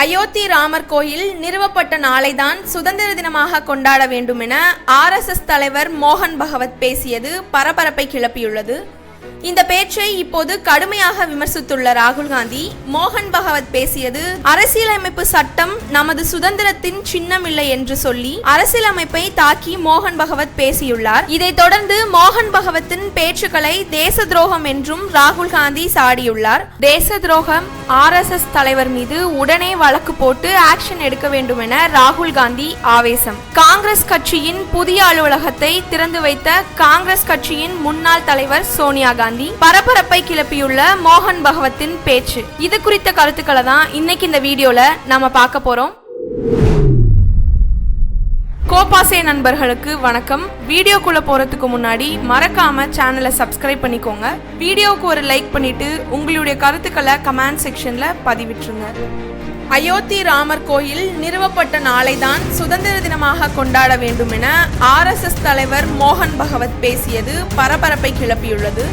அயோத்தி ராமர் கோயில் நிறுவப்பட்ட நாளைதான் சுதந்திர தினமாக கொண்டாட வேண்டும் என ஆர்எஸ்எஸ் தலைவர் மோகன் பகவத் பேசியது பரபரப்பை கிளப்பியுள்ளது. இந்த பேச்சை இப்போது கடுமையாக விமர்சித்துள்ள ராகுல் காந்தி மோகன் பகவத் பேசியது அரசியலமைப்பு சட்டம் நமது சுதந்திரத்தின் சின்னம் இல்லை என்று சொல்லி அரசியலமைப்பை தாக்கி மோகன் பகவத் பேசியுள்ளார். இதைத் தொடர்ந்து மோகன் பகவத்தின் பேச்சுக்களை தேச துரோகம் என்றும் ராகுல் காந்தி சாடியுள்ளார். தேச துரோகம் ஆர்எஸ்எஸ் தலைவர் மீது உடனே வழக்கு போட்டு ஆக்ஷன் எடுக்க வேண்டும் என ராகுல் காந்தி ஆவேசம். காங்கிரஸ் கட்சியின் புதிய அலுவலகத்தை திறந்து வைத்த காங்கிரஸ் கட்சியின் முன்னாள் தலைவர் சோனியா காந்தி பரபரப்பை கிளப்பியுள்ள மோகன் பகவத்தின் பேச்சு. இது குறித்த கருத்துக்களை தான் இன்னைக்கு இந்த வீடியோல நாம பார்க்க போறோம். கோபாசே நண்பர்களுக்கு வணக்கம். வீடியோக்குள்ள போறதுக்கு முன்னாடி மறக்காம சேனலை சப்ஸ்கிரைப் பண்ணிக்கோங்க. வீடியோவுக்கு ஒரு லைக் பண்ணிட்டு உங்களுடைய கருத்துக்களை கமெண்ட் செக்ஷன்ல பதிவிட்டுருங்க. அயோத்தி ராமர் கோயில் நிறுவப்பட்ட நாளை தான் சுதந்திர தினமாக கொண்டாட வேண்டும் என ஆர்எஸ்எஸ் தலைவர் மோகன் பகவத் பேசியது பரபரப்பை கிளப்பியுள்ளது.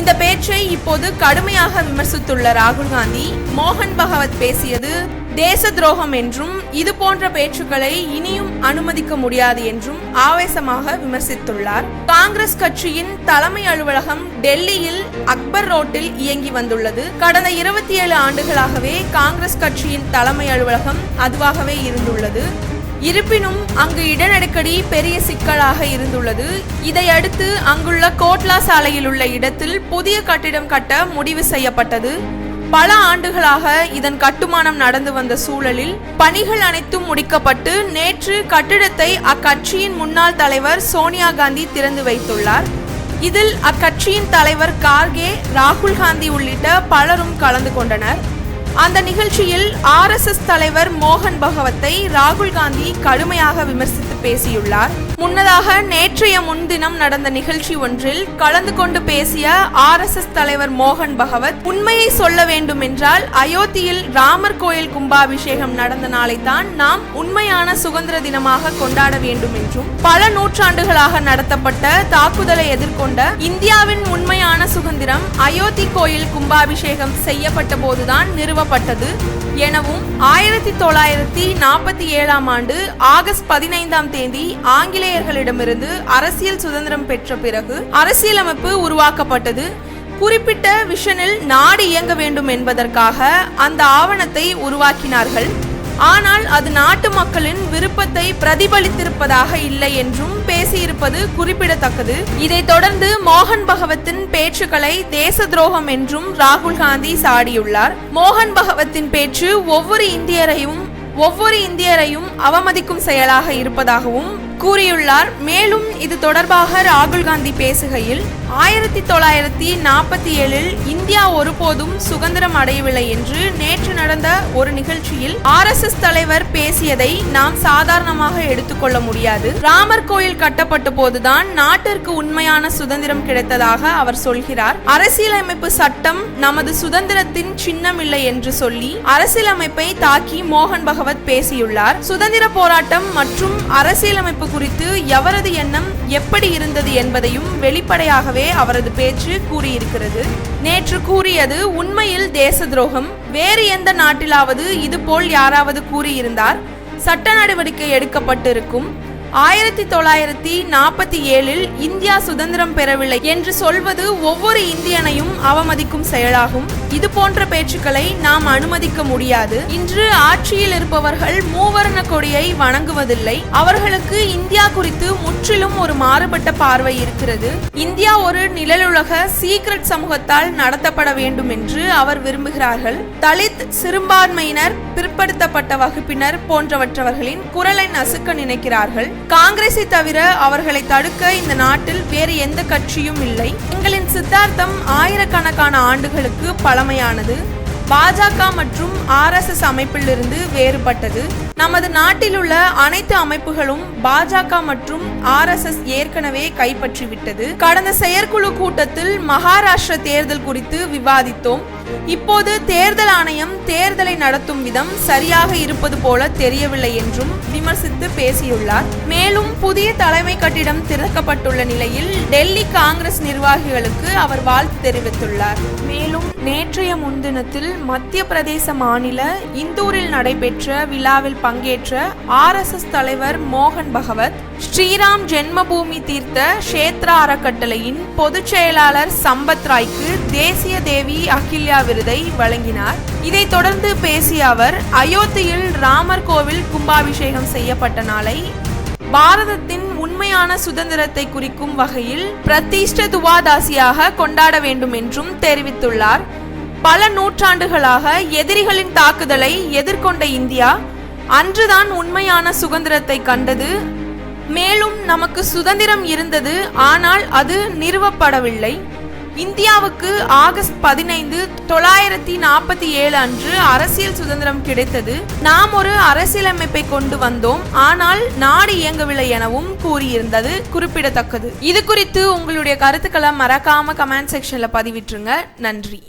இந்த பேச்சை இப்போது கடுமையாக விமர்சித்துள்ள ராகுல் காந்தி மோகன் பகவத் பேசியது தேச துரோகம் என்றும் இது போன்ற பேச்சுக்களை இனியும் அனுமதிக்க முடியாது என்றும் ஆவேசமாக விமர்சித்துள்ளார். காங்கிரஸ் கட்சியின் தலைமை அலுவலகம் டெல்லியில் அக்பர் ரோட்டில் இயங்கி வந்துள்ளது. கடந்த இருபத்தி ஏழு ஆண்டுகளாகவே காங்கிரஸ் கட்சியின் தலைமை அலுவலகம் அதுவாகவே இருந்துள்ளது. இருப்பினும் அங்கு இடநெருக்கடி பெரிய சிக்கலாக இருந்துள்ளது. இதையடுத்து அங்குள்ள கோட்லா சாலையில் உள்ள இடத்தில் புதிய கட்டிடம் கட்ட முடிவு செய்யப்பட்டது. பல ஆண்டுகளாக இதன் கட்டுமானம் நடந்து வந்த சூழலில் பணிகள் அனைத்தும் முடிக்கப்பட்டு நேற்று கட்டிடத்தை அக்கட்சியின் முன்னாள் தலைவர் சோனியா காந்தி திறந்து வைத்துள்ளார். இதில் அக்கட்சியின் தலைவர் கார்கே ராகுல் காந்தி உள்ளிட்ட பலரும் கலந்து கொண்டனர். அந்த நிகழ்ச்சியில் ஆர்எஸ்எஸ் தலைவர் மோகன் பகவத்தை ராகுல் காந்தி கடுமையாக விமர்சித்து பேசியுள்ளார். முன்னதாக நேற்றைய முன்தினம் நடந்த நிகழ்ச்சி ஒன்றில் கலந்து கொண்டு பேசிய ஆர்எஸ்எஸ் தலைவர் மோகன் பகவத் உண்மையை சொல்ல வேண்டும் என்றால் அயோத்தியில் ராமர் கோயில் கும்பாபிஷேகம் நடந்த நாளைத்தான் நாம் உண்மையான சுதந்திர தினமாக கொண்டாட வேண்டும் என்றும் பல நூற்றாண்டுகளாக நடத்தப்பட்ட தாக்குதலை எதிர்கொண்ட இந்தியாவின் உண்மையான சுதந்திரம் அயோத்தி கோயில் கும்பாபிஷேகம் செய்யப்பட்ட போதுதான் நிறுவ நிறுவப்பட்டது எனவும் ஆயிரத்தி தொள்ளாயிரத்தி நாற்பத்தி ஏழாம் ஆண்டு ஆகஸ்ட் பதினைந்தாம் தேதி ஆங்கிலேயர்களிடமிருந்து அரசியல் சுதந்திரம் பெற்ற பிறகு அரசியலமைப்பு உருவாக்கப்பட்டது. குறிப்பிட்ட விஷனில் நாடு இயங்க வேண்டும் என்பதற்காக அந்த ஆவணத்தை உருவாக்கினார்கள். ஆனால் அது நாட்டு மக்களின் விருப்பத்தை பிரதிபலித்திருப்பதாக இல்லை என்றும் பேசியிருப்பது குறிப்பிடத்தக்கது. இதைத் தொடர்ந்து மோகன் பகவத்தின் பேச்சுக்களை தேச துரோகம் என்றும் ராகுல் காந்தி சாடியுள்ளார். மோகன் பகவத்தின் பேச்சு ஒவ்வொரு இந்தியரையும் ஒவ்வொரு இந்தியரையும் அவமதிக்கும் செயலாக இருப்பதாகவும் கூறியுள்ளார். மேலும் இது தொடர்பாக ராகுல் காந்தி பேசுகையில் ஆயிரத்தி தொள்ளாயிரத்தி நாற்பத்தி ஏழில் இந்தியா ஒருபோதும் சுதந்திரம் அடையவில்லை என்று நேற்று நடந்த ஒரு நிகழ்ச்சியில் ஆர்எஸ்எஸ் தலைவர் பேசியதை நாம் சாதாரணமாக எடுத்துக்கொள்ள முடியாது. ராமர் கோயில் கட்டப்பட்ட போதுதான் நாட்டிற்கு உண்மையான சுதந்திரம் கிடைத்ததாக அவர் சொல்கிறார். அரசியலமைப்பு சட்டம் நமது சுதந்திரத்தின் சின்னமில்லை என்று சொல்லி அரசியலமைப்பை தாக்கி மோகன் பகவத் பேசியுள்ளார். சுதந்திர போராட்டம் மற்றும் அரசியலமைப்பு குறித்து எவரது எண்ணம் எப்படி இருந்தது என்பதையும் வெளிப்படையாகவே அவரது பேச்சு கூறியிருக்கிறது. நேற்று கூறியது உண்மையில் தேச துரோகம் வேறு எந்த நாட்டிலாவது இதுபோல் யாராவது கூறியிருந்தார். சட்ட நடவடிக்கை எடுக்கப்பட்டிருக்கும். ஆயிரத்தி தொள்ளாயிரத்தி நாற்பத்தி ஏழில் இந்தியா சுதந்திரம் பெறவில்லை என்று சொல்வது ஒவ்வொரு இந்தியனையும் அவமதிக்கும் செயலாகும். இது போன்ற பேச்சுக்களை நாம் அனுமதிக்க முடியாது. இன்று ஆட்சியில் இருப்பவர்கள் மூவர்ண கொடியை வணங்குவதில்லை. அவர்களுக்கு இந்தியா குறித்து முற்றிலும் ஒரு மாறுபட்ட பார்வை இருக்கிறது. இந்தியா ஒரு நிழலுலக சீக்ரெட் சமூகத்தால் நடத்தப்பட வேண்டும் என்று அவர் விரும்புகிறார்கள். தலித் சிறுபான்மையினர் பிற்படுத்தப்பட்ட வகுப்பினர் போன்றவற்றவர்களின் குரலை நசுக்க நினைக்கிறார்கள். காங்கிரஸை தவிர அவர்களை தடுக்க இந்த நாட்டில் வேறு எந்த கட்சியும் இல்லை. எங்களின் சித்தார்த்தம் ஆயிரக்கணக்கான ஆண்டுகளுக்கு பல பழமையானது பாஜக மற்றும் ஆர்எஸ்எஸ் அமைப்பிலிருந்து வேறுபட்டது. நமது நாட்டில் உள்ள அனைத்து அமைப்புகளும் பாஜக மற்றும் ஆர்எஸ்எஸ் ஏற்கனவே கைப்பற்றிவிட்டது. கடந்த செயற்குழு கூட்டத்தில் மகாராஷ்டிர தேர்தல் குறித்து விவாதித்தோம். இப்போது தேர்தல் ஆணையம் தேர்தலை நடத்தும் விதம் சரியாக இருப்பது போல தெரியவில்லை என்றும் விமர்சித்து பேசியுள்ளார். மேலும் புதிய தலைமை கட்டிடம் திறக்கப்பட்டுள்ள நிலையில் டெல்லி காங்கிரஸ் நிர்வாகிகளுக்கு அவர் வாழ்த்து தெரிவித்துள்ளார். மேலும் நேற்றைய முன்தினத்தில் மத்திய பிரதேச மாநில இந்தூரில் நடைபெற்ற விழாவில் பங்கேற்ற ஆர்எஸ்எஸ் தலைவர் மோகன் பகவத் ஸ்ரீராம் ஜென்மபூமி தீர்த்த கஷேத்ரா அறக்கட்டளையின் பொதுச் செயலாளர் சம்பத் ராய்க்கு தேசிய தேவி அகில்யா விருதை வழங்கினார். இதைத் தொடர்ந்து பேசிய அவர் அயோத்தியில் ராமர் கோவில் கும்பாபிஷேகம் செய்யப்பட்ட நாளை பாரதத்தின் உண்மையான சுதந்திரத்தை குறிக்கும் வகையில் பிரதிஷ்ட துவாதாசியாக கொண்டாட வேண்டும் என்றும் தெரிவித்துள்ளார். பல நூற்றாண்டுகளாக எதிரிகளின் தாக்குதலை எதிர்கொண்ட இந்தியா அன்றுதான் உண்மையான சுதந்திரத்தை கண்டது. மேலும் நமக்கு சுதந்திரம் இருந்தது ஆனால் அது நிறுவப்படவில்லை. இந்தியாவுக்கு ஆகஸ்ட் பதினைந்து தொள்ளாயிரத்தி நாற்பத்தி ஏழு அன்று அரசியல் சுதந்திரம் கிடைத்தது. நாம் ஒரு அரசியலமைப்பை கொண்டு வந்தோம். ஆனால் நாடு இயங்கவில்லை எனவும் கூறியிருந்தது குறிப்பிடத்தக்கது. இது குறித்து உங்களுடைய கருத்துக்களை மறக்காம கமெண்ட் செக்ஷன்ல பதிவிட்டுருங்க. நன்றி.